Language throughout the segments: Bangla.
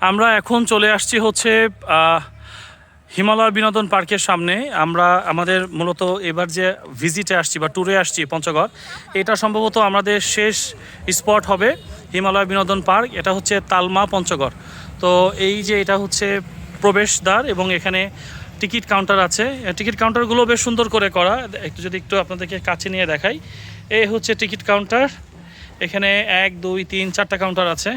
আমরা এখন চলে আসছি হচ্ছে হিমালয় বিনোদন পার্কের সামনে। আমরা আমাদের মূলত এবার যে ভিজিটে আসছি বা ট্যুরে আসছি পঞ্চগড়, এটা সম্ভবত আমাদের শেষ স্পট হবে হিমালয় বিনোদন পার্ক। এটা হচ্ছে তালমা পঞ্চগড়। তো এই যে এটা হচ্ছে প্রবেশদ্বার এবং এখানে টিকিট কাউন্টার আছে। টিকিট কাউন্টারগুলো বেশ সুন্দর করে করা। একটু যদি একটু আপনাদেরকে কাছে নিয়ে দেখাই। এই হচ্ছে টিকিট কাউন্টার। এখানে এক, দুই, তিন, চারটা কাউন্টার আছে।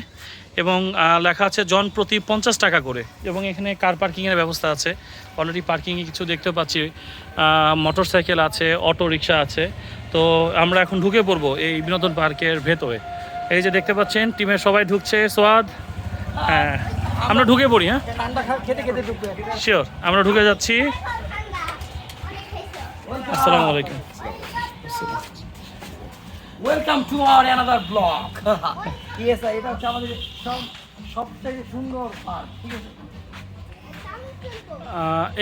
এবং লেখা আছে, জন প্রতি পঞ্চাশ টাকা করে। এবং এখানে কার পার্কিংয়ের ব্যবস্থা আছে। অলরেডি পার্কিংয়ে কিছু দেখতে পাচ্ছি। মোটর সাইকেল আছে অটো রিক্সা আছে। তো আমরা এখন ঢুকে পড়ব এই বিনোদন পার্কের ভেতরে। এই যে দেখতে পাচ্ছেন, টিমের সবাই ঢুকছে। সোয়াদ হ্যাঁ। আমরা ঢুকে পড়ি হ্যাঁ? শিওর আমরা ঢুকে যাচ্ছি। আসসালামু আলাইকুম। ওয়েলকাম টু আওয়ার এটা হচ্ছে আমাদের সব সব থেকে সুন্দর পার্ক, ঠিক আছে?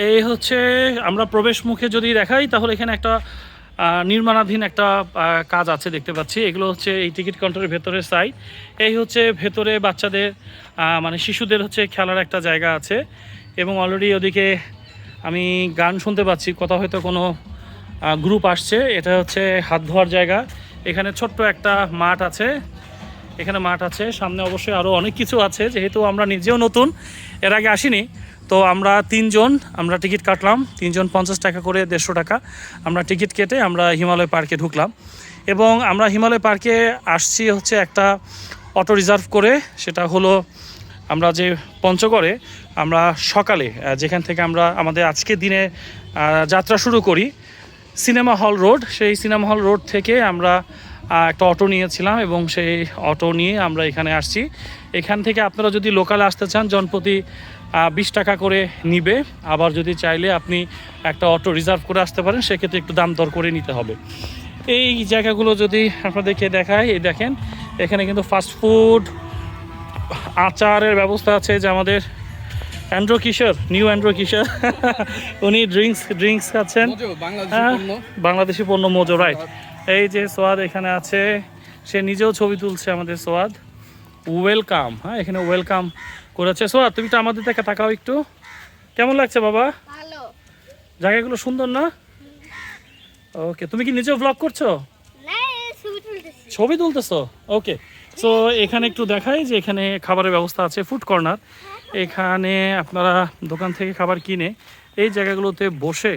এই হচ্ছে আমরা প্রবেশ মুখে যদি দেখাই, তাহলে এখানে একটা নির্মাণাধীন একটা কাজ আছে দেখতে পাচ্ছি। এগুলো হচ্ছে এই টিকিট কাউন্টারের ভেতরের সাইড এই হচ্ছে ভেতরে বাচ্চাদের মানে শিশুদের হচ্ছে খেলার একটা জায়গা আছে। এবং অলরেডি ওদিকে আমি গান শুনতে পাচ্ছি, কোথাও হয়তো কোনো গ্রুপ আসছে। এটা হচ্ছে হাত ধোয়ার জায়গা। এখানে ছোট্ট একটা মাঠ আছে। এখানে মাঠ আছে, সামনে অবশ্যই আরও অনেক কিছু আছে, যেহেতু আমরা নিজেও নতুন, এর আগে আসিনি। তো আমরা তিনজন, আমরা টিকিট কাটলাম, তিনজন পঞ্চাশ টাকা করে দেড়শো টাকা। আমরা টিকিট কেটে আমরা হিমালয় পার্কে ঢুকলাম। এবং আমরা হিমালয় পার্কে আসছি হচ্ছে একটা অটো রিজার্ভ করে, সেটা হলো আমরা যে পঞ্চগড়ে, আমরা সকালে যেখান থেকে আমরা আমাদের আজকে দিনে যাত্রা শুরু করি, সিনেমা হল রোড। সেই সিনেমা হল রোড থেকে আমরা একটা অটো নিয়েছিলাম এবং সেই অটো নিয়ে আমরা এখানে আসছি। এখান থেকে আপনারা যদি লোকালে আসতে চান জনপ্রতি বিশ টাকা করে নিবে। আবার যদি চাইলে আপনি একটা অটো রিজার্ভ করে আসতে পারেন সেক্ষেত্রে একটু দাম দর করে নিতে হবে। এই জায়গাগুলো যদি আপনাদেরকে দেখায় এই দেখেন এখানে কিন্তু ফাস্ট ফুড আচারের ব্যবস্থা আছে যে আমাদের Andrew Kishore new Andrew Kishore উনি ড্রিঙ্কস ড্রিঙ্কস পণ্য। বাংলাদেশি পণ্য মোজো রাইট এই যে সোয়াদ এখানে আছে সে নিজেও ছবি তুলছে আমাদের সোয়াদ। ওয়েলকাম হ্যাঁ এখানে ওয়েলকাম করেছে। সোয়াদ তুমি তো আমাদের থেকে তাকাও একটু। কেমন লাগছে বাবা? জায়গাগুলো সুন্দর না? ওকে তুমি কি নিজেও ব্লগ করছ? ছবি তুলতেছি। ছবি তুলতেছো? ওকে সো এখানে একটু দেখাই যে এখানে খাবারের ব্যবস্থা আছে ফুড কর্নার এখানে আপনারা দোকান থেকে খাবার কিনে এই জায়গাগুলোতে বসে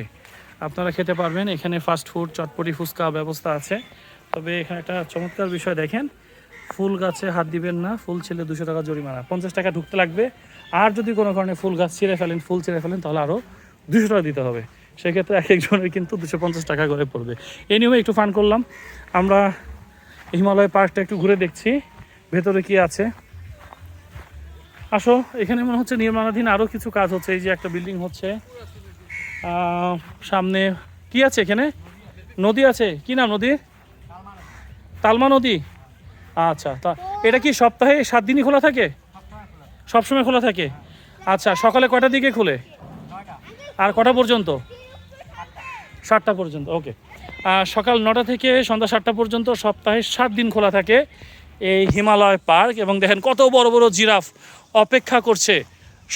আপনারা খেতে পারবেন। এখানে ফাস্ট ফুড চটপটি, ফুচকা ব্যবস্থা আছে। তবে এখানে একটা চমৎকার বিষয় দেখেন। ফুল গাছে হাত দিবেন না, ফুল ছেলে দুশো টাকা জরিমানা। পঞ্চাশ টাকা ঢুকতে লাগবে। আর যদি কোনো কারণে ফুল গাছ ছিঁড়ে ফেলেন, ফুল ছিঁড়ে ফেলেন, তাহলে আরও দুশো টাকা দিতে হবে। সেক্ষেত্রে এক একজনের কিন্তু দুশো পঞ্চাশ টাকা করে পড়বে। এই নিয়মে একটু ফান করলাম। আমরা হিমালয় পার্কটা একটু ঘুরে দেখছি। ভেতরে কি আছে? আসো, এখানে মনে হচ্ছে নির্মাণাধীন আরও কিছু কাজ হচ্ছে। এই যে একটা বিল্ডিং হচ্ছে। সামনে কি আছে এখানে? নদী আছে? কি নাম নদী? তালমা নদী। আচ্ছা তা এটা কি সপ্তাহে সাত দিনই খোলা থাকে? সবসময় খোলা থাকে? আচ্ছা সকালে কয়টার দিকে খুলে? আর কটা পর্যন্ত? সাতটা পর্যন্ত, ওকে। সকাল নটা থেকে সন্ধ্যা সাতটা পর্যন্ত সপ্তাহে সাত দিন খোলা থাকে এই হিমালয় পার্ক। এবং দেখেন কত বড় বড় জিরাফ অপেক্ষা করছে।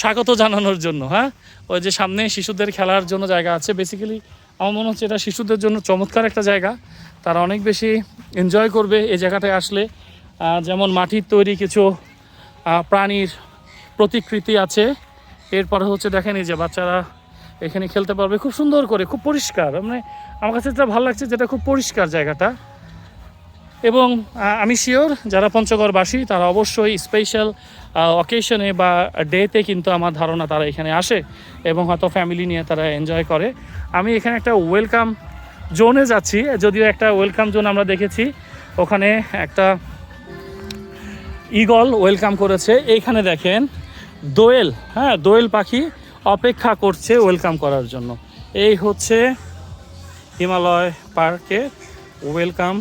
স্বাগত জানানোর জন্য হ্যাঁ? ওই যে সামনে শিশুদের খেলার জন্য জায়গা আছে। বেসিক্যালি আমার মনে হচ্ছে এটা শিশুদের জন্য চমৎকার একটা জায়গা। তারা অনেক বেশি এনজয় করবে এই জায়গাটায় আসলে। যেমন মাটির তৈরি কিছু প্রাণীর প্রতিকৃতি আছে। এরপরে হচ্ছে দেখেন যে বাচ্চারা এখানে খেলতে পারবে। খুব সুন্দর করে, খুব পরিষ্কার। মানে আমার কাছে যেটা ভালো লাগছে, যেটা খুব পরিষ্কার জায়গাটা। এবং আমি শিওর যারা পঞ্চগড়বাসী, তারা অবশ্যই স্পেশাল অকেশনে বা ডেতে কিন্তু আমার ধারণা তারা এখানে আসে এবং হয়তো ফ্যামিলি নিয়ে তারা এনজয় করে। আমি এখানে একটা ওয়েলকাম জোনে যাচ্ছি, যদিও একটা ওয়েলকাম জোন আমরা দেখেছি। ওখানে একটা ইগল ওয়েলকাম করেছে। এইখানে দেখেন দোয়েল হ্যাঁ দোয়েল পাখি অপেক্ষা করছে ওয়েলকাম করার জন্য। এই হচ্ছে হিমালয় পার্কে ওয়েলকাম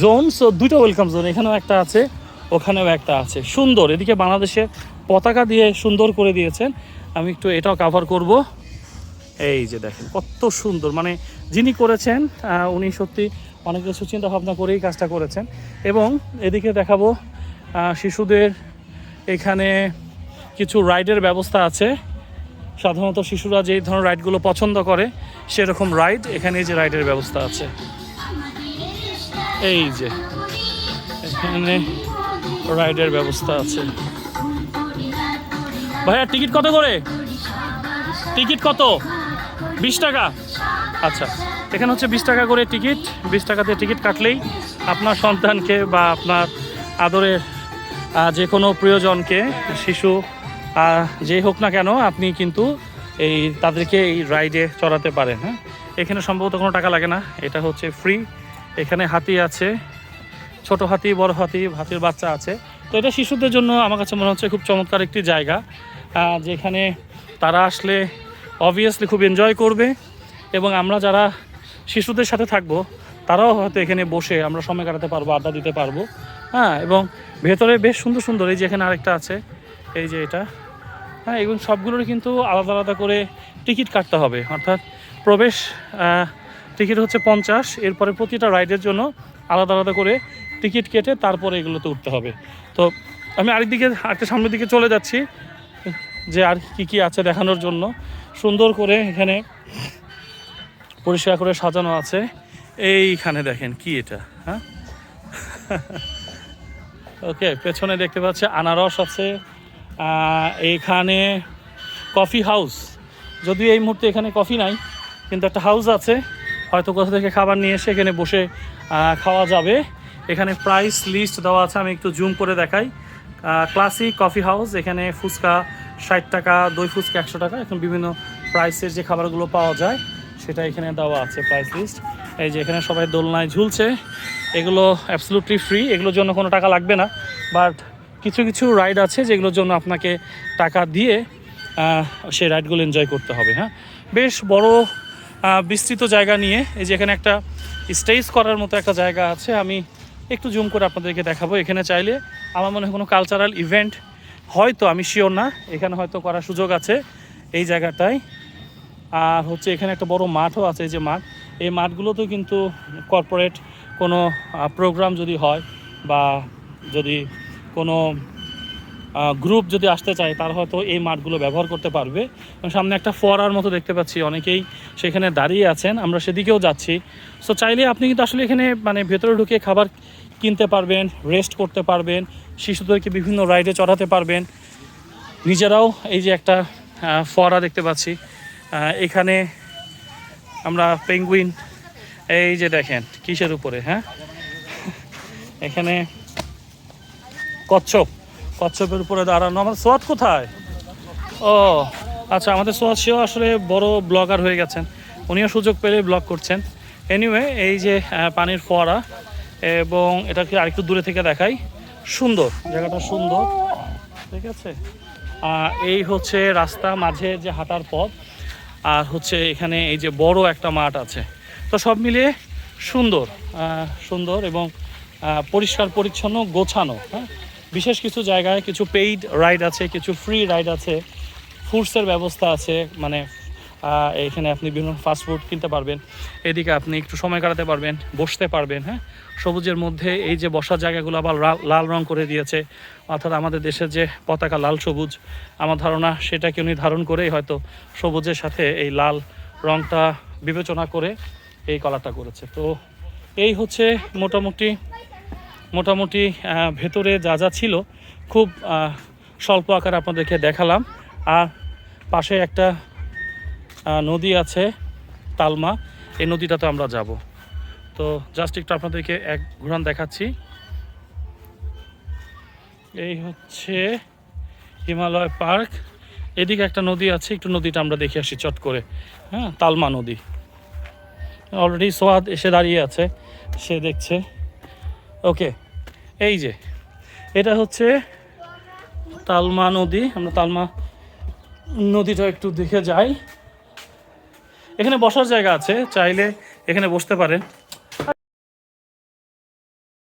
জোন, সো দুটো ওয়েলকাম জোন এখানেও একটা আছে, ওখানেও একটা আছে। সুন্দর, এদিকে বাংলাদেশের পতাকা দিয়ে সুন্দর করে দিয়েছেন। আমি একটু এটাও কাভার করব। এই যে দেখেন, কত সুন্দর মানে যিনি করেছেন উনি সত্যি অনেক কিছু চিন্তা ভাবনা করেই কাজটা করেছেন। এবং এদিকে দেখাবো শিশুদের এখানে কিছু রাইডের ব্যবস্থা আছে। সাধারণত শিশুরা যেই ধরনের রাইডগুলো পছন্দ করে, সেরকম রাইড এখানে যে রাইডের ব্যবস্থা আছে। এই যে, এখানে রাইডের ব্যবস্থা আছে। ভাইয়া, টিকিট কত করে? টিকিট কত? বিশ টাকা? আচ্ছা এখানে হচ্ছে বিশ টাকা করে টিকিট। বিশ টাকাতে টিকিট কাটলেই আপনার সন্তানকে বা আপনার আদরের যে কোনো প্রিয়জনকে, শিশু যেই হোক না কেন, আপনি কিন্তু এই, তাদেরকে এই রাইডে চড়াতে পারেন হ্যাঁ? এখানে সম্ভবত কোনো টাকা লাগে না। এটা হচ্ছে ফ্রি এখানে হাতি আছে, ছোট হাতি, বড় হাতি, হাতির বাচ্চা আছে। তো এটা শিশুদের জন্য আমার কাছে মনে হচ্ছে খুব চমৎকার একটি জায়গা যেখানে তারা আসলে অবভিয়াসলি খুব এনজয় করবে এবং আমরা যারা শিশুদের সাথে থাকব, তারাও হয়তো এখানে বসে আমরা সময় কাটাতে পারব, আড্ডা দিতে পারব। হ্যাঁ এবং ভেতরে বেশ সুন্দর সুন্দর, এই যে এখানে আরেকটা আছে, এই যে এটা। হ্যাঁ এবং সবগুলোর কিন্তু আলাদা আলাদা করে টিকিট কাটতে হবে, অর্থাৎ প্রবেশ টিকিট হচ্ছে পঞ্চাশ। এরপরে প্রতিটা রাইডের জন্য আলাদা আলাদা করে টিকিট কেটে তারপরে এগুলোতে উঠতে হবে। তো আমি আরেকদিকে আরেকটা সামনের দিকে চলে যাচ্ছি, যে আর কি কি আছে দেখানোর জন্য। সুন্দর করে এখানে পরিষ্কার করে সাজানো আছে। এইখানে দেখেন কি এটা হ্যাঁ? ওকে, পেছনে দেখতে পাচ্ছে আনারস আছে। এইখানে কফি হাউস। যদিও এই মুহূর্তে এখানে কফি নাই, কিন্তু একটা হাউস আছে। হয়তো কোথা থেকে খাবার নিয়ে এসে এখানে বসে খাওয়া যাবে। এখানে প্রাইস লিস্ট দেওয়া আছে, আমি একটু জুম করে দেখাই। ক্লাসিক কফি হাউস এখানে ফুচকা ষাট টাকা, দই ফুচকা একশো টাকা। এখন বিভিন্ন প্রাইসের যে খাবারগুলো পাওয়া যায়, সেটা এখানে দেওয়া আছে প্রাইস লিস্ট এই যে এখানে সবাই দোলনায় ঝুলছে। এগুলো অ্যাবসলুটলি ফ্রি এগুলোর জন্য কোনো টাকা লাগবে না। বাট কিছু কিছু রাইড আছে, যেগুলোর জন্য আপনাকে টাকা দিয়ে সেই রাইডগুলো এনজয় করতে হবে হ্যাঁ? বেশ বড় বিস্তৃত জায়গা নিয়ে, এই যে এখানে একটা স্টেজ করার মতো একটা জায়গা আছে, আমি একটু জুম করে আপনাদেরকে দেখাবো। এখানে চাইলে আমার মনে হয় কোনো কালচারাল ইভেন্ট হয়তো, আমি শিওর না, এখানে হয়তো করার সুযোগ আছে এই জায়গাটায়। আর হচ্ছে এখানে একটা বড় মাঠও আছে, এই যে মাঠ। এই মাঠগুলোতেও কিন্তু কর্পোরেট কোনো প্রোগ্রাম যদি হয় বা যদি কোনো গ্রুপ যদি আসতে চায়, তারা হয়তো এই মাঠগুলো ব্যবহার করতে পারবে। সামনে একটা ফোয়ারার মতো দেখতে পাচ্ছি অনেকেই সেখানে দাঁড়িয়ে আছেন। আমরা সেদিকেও যাচ্ছি। সো চাইলে আপনি কিন্তু আসলে এখানে মানে ভেতরে ঢুকে খাবার কিনতে পারবেন রেস্ট করতে পারবেন, শিশুদেরকে বিভিন্ন রাইডে চড়াতে পারবেন। নিজেরাও এই যে একটা ফোয়ারা দেখতে পাচ্ছি। এখানে আমরা পেঙ্গুইন এই যে দেখেন, কিসের উপরে হ্যাঁ? এখানে কচ্ছপ। কচ্ছপের উপরে দাঁড়ানো। আমার সোয়াদ কোথায়? ও আচ্ছা আমাদের সোয়াদ সেও আসলে বড় ব্লগার হয়ে গেছেন। উনিও সুযোগ পেলে ব্লগ করছেন। এনিওয়ে এই যে পানির ফোয়ারা এবং এটাকে আরেকটু দূরে থেকে দেখাই। সুন্দর, জায়গাটা সুন্দর। ঠিক আছে? এই হচ্ছে রাস্তা মাঝে যে হাঁটার পথ। আর হচ্ছে এখানে এই যে বড় একটা মাঠ আছে। তো সব মিলিয়ে সুন্দর সুন্দর এবং পরিষ্কার, পরিচ্ছন্ন, গোছানো হ্যাঁ? বিশেষ কিছু জায়গায় কিছু পেইড রাইড আছে, কিছু ফ্রি রাইড আছে ফুডসের ব্যবস্থা আছে মানে এখানে আপনি বিভিন্ন ফাস্ট ফুড কিনতে পারবেন, এদিকে আপনি একটু সময় কাটাতে পারবেন, বসতে পারবেন হ্যাঁ? সবুজের মধ্যে এই যে বসার জায়গাগুলো আবার লাল- রং করে দিয়েছে, অর্থাৎ আমাদের দেশের যে পতাকা লাল সবুজ, আমার ধারণা সেটাকে উনি ধারণ করেই হয়তো সবুজের সাথে এই লাল রংটা বিবেচনা করে এই কলারটা করেছে। তো এই হচ্ছে মোটামুটি মোটামুটি ভেতরে যা যা ছিল, খুব স্বল্প আকারে আপনাদেরকে দেখালাম। আর পাশে একটা নদী আছে, তালমা। এই নদীটাতে আমরা যাব। তো জাস্ট একটু আপনাদেরকে এক ঘুরান দেখাচ্ছি। এই হচ্ছে হিমালয় পার্ক। এদিকে একটা নদী আছে, একটু নদীটা আমরা দেখে আসি চট করে। হ্যাঁ তালমা নদী। অলরেডি সোয়াদ এসে দাঁড়িয়ে আছে, সে দেখছে। ওকে, এই যে, এটা হচ্ছে তালমা নদী। আমরা তালমা নদীটা একটু দেখে যাই। এখানে বসার জায়গা আছে, চাইলে এখানে বসতে পারেন।